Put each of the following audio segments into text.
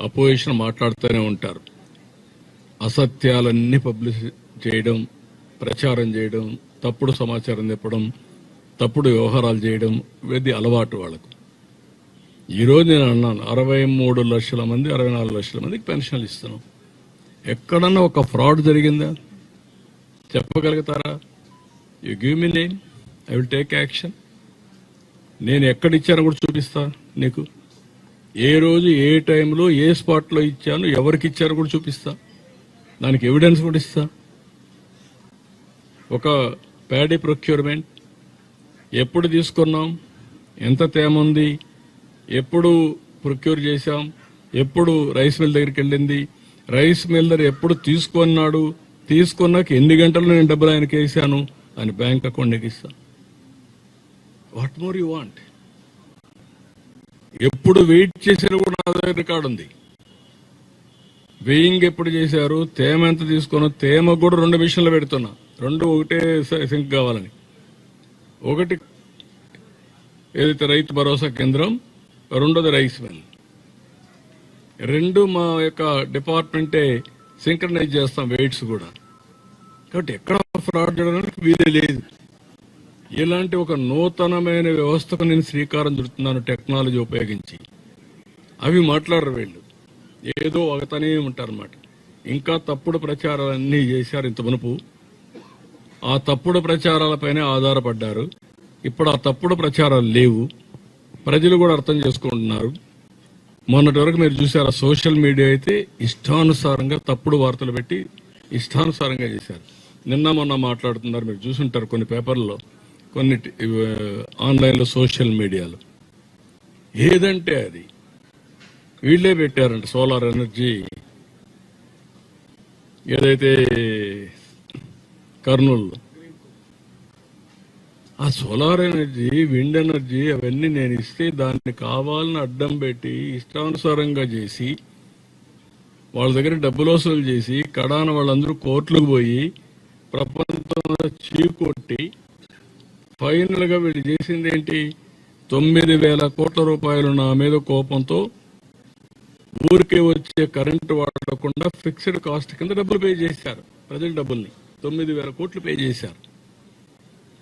Opposition మాట్లాడుతూనే ఉంటారు. అసత్యాలన్నీ publish చేయడం ప్రచారం చేయడం తప్పుడు సమాచారం చెప్పడం తప్పుడు వ్యవహారాలు చేయడం ఇది అలవాటు వాళ్ళకు. ఈరోజు నేను అన్నాను అరవై మూడు లక్షల మంది అరవై నాలుగు లక్షల మందికి పెన్షన్లు ఇస్తున్నాం. ఎక్కడన్నా ఒక ఫ్రాడ్ జరిగిందా? చెప్పగలుగుతారా? You give me name I will take action నేను ఎక్కడిచ్చానో కూడా చూపిస్తా నీకు. ఏ రోజు ఏ టైంలో ఏ స్పాట్లో ఇచ్చాను ఎవరికి ఇచ్చారో కూడా చూపిస్తా. దానికి ఎవిడెన్స్ కూడా ఇస్తా. ఒక ప్యాడీ ప్రొక్యూర్మెంట్. ఎప్పుడు తీసుకున్నాం? ఎంత తేమ ఉంది? ఎప్పుడు ప్రొక్యూర్ చేశాం? ఎప్పుడు రైస్ మిల్ దగ్గరికి వెళ్ళింది? రైస్ మిల్లర్ ఎప్పుడు తీసుకున్నాడు? తీసుకున్నాక ఎన్ని గంటలు నేను డబ్బులు ఆయనకి వేసాను అని బ్యాంక్ అకౌంట్ నీకు వాట్ మోర్ యూ వాంట్? ఎప్పుడు వెయిట్ చేశారు కూడా నా దగ్గర రికార్డు ఉంది. వెయింగ్ ఎప్పుడు చేశారు తేమ ఎంత తీసుకున్నా తేమ కూడా రెండు మిషన్లు పెడుతున్నా. రెండు ఒకటే సింక్ కావాలని. ఒకటి ఏదైతే రైతు భరోసా కేంద్రం రెండోది రైస్ మిల్. రెండు మా యొక్క డిపార్ట్మెంటే సింక్రనైజ్ చేస్తాం వెయిట్స్ కూడా. కాబట్టి ఎక్కడ ఫ్రాడ్ చేయడానికి వీలే లేదు. ఇలాంటి ఒక నూతనమైన వ్యవస్థకు నేను శ్రీకారం చుడుతున్నాను టెక్నాలజీ ఉపయోగించి. అవి మాట్లాడరు వీళ్ళు. ఏదో ఒకతనే ఉంటారన్నమాట. ఇంకా తప్పుడు ప్రచారాలన్నీ చేశారు ఇంత మునుపు. ఆ తప్పుడు ప్రచారాలపైనే ఆధారపడ్డారు. ఇప్పుడు ఆ తప్పుడు ప్రచారాలు లేవు. ప్రజలు కూడా అర్థం చేసుకుంటున్నారు. మొన్నటి వరకు మీరు చూసారు సోషల్ మీడియా అయితే ఇష్టానుసారంగా తప్పుడు వార్తలు పెట్టి ఇష్టానుసారంగా చేశారు. నిన్న మొన్న మాట్లాడుతున్నారు మీరు చూసుంటారు కొన్ని పేపర్లలో కొన్ని ఆన్లైన్లో సోషల్ మీడియాలో. ఏదంటే అది. వీళ్ళే పెట్టారంట సోలార్ ఎనర్జీ. ఏదైతే కర్నూలు ఆ సోలార్ ఎనర్జీ విండ్ ఎనర్జీ అవన్నీ నేను ఇస్తే దాన్ని కావాలని అడ్డం పెట్టి ఇష్టానుసారంగా చేసి వాళ్ళ దగ్గర డబ్బులు వసూలు చేసి కడాన వాళ్ళందరూ కోర్టులకు పోయి ప్రపంచంలో చీకొట్టి ఫైనల్గా వీళ్ళు చేసింది ఏంటి తొమ్మిది వేల కోట్ల రూపాయలు నా మీద కోపంతో ఊరికే వచ్చే కరెంటు వాడకుండా ఫిక్స్డ్ కాస్ట్ కింద డబ్బులు పే చేశారు. ప్రజల డబ్బుల్ని తొమ్మిది వేల కోట్లు పే చేశారు.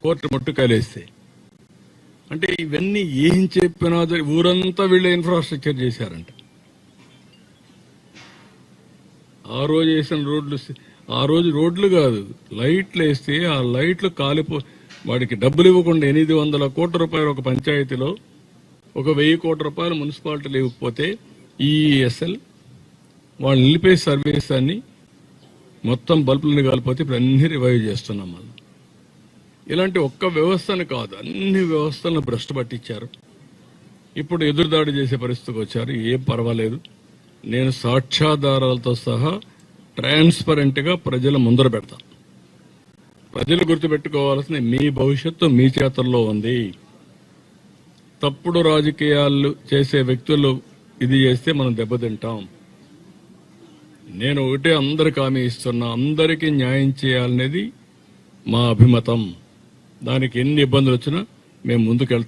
కోర్టు ముట్టుకాయలేస్తే అంటే ఇవన్నీ ఏం చెప్పినా ఊరంతా వీళ్ళు ఇన్ఫ్రాస్ట్రక్చర్ చేశారంట. ఆ రోజు వేసిన రోడ్లు ఆ రోజు రోడ్లు కాదు లైట్లు వేస్తే ఆ లైట్లు కాలిపో వాడికి డబ్బులు ఇవ్వకుండా ఎనిమిది వందల కోట్ల రూపాయలు ఒక పంచాయతీలో ఒక వెయ్యి కోట్ల రూపాయలు మున్సిపాలిటీలు ఇవ్వకపోతే ఈఎస్ఎల్ వాళ్ళు నిలిపే సర్వీస్ అన్ని మొత్తం బల్బులను కాలిపోతే ఇప్పుడు అన్ని రివైవ్ చేస్తున్నాం మనం. ఇలాంటి ఒక్క వ్యవస్థను కాదు అన్ని వ్యవస్థలను భ్రష్టు పట్టించారు. ఇప్పుడు ఎదురుదాడి చేసే పరిస్థితికి వచ్చారు ఏం పర్వాలేదు. నేను సాక్ష్యాధారాలతో సహా ట్రాన్స్పరెంట్గా ప్రజల ముందర పెడతాను ప్రజలు గుర్తుపెట్టుకోవాల్సిన మీ భవిష్యత్తు మీ చేతుల్లో ఉంది. తప్పుడు రాజకీయాలు చేసే వ్యక్తులు ఇది చేస్తే మనం దెబ్బతింటాం. నేను ఒకటే అందరికి హామీ ఇస్తున్నా అందరికీ న్యాయం చేయాలనేది మా అభిమతం. దానికి ఎన్ని ఇబ్బందులు వచ్చినా మేము ముందుకెళ్తాం.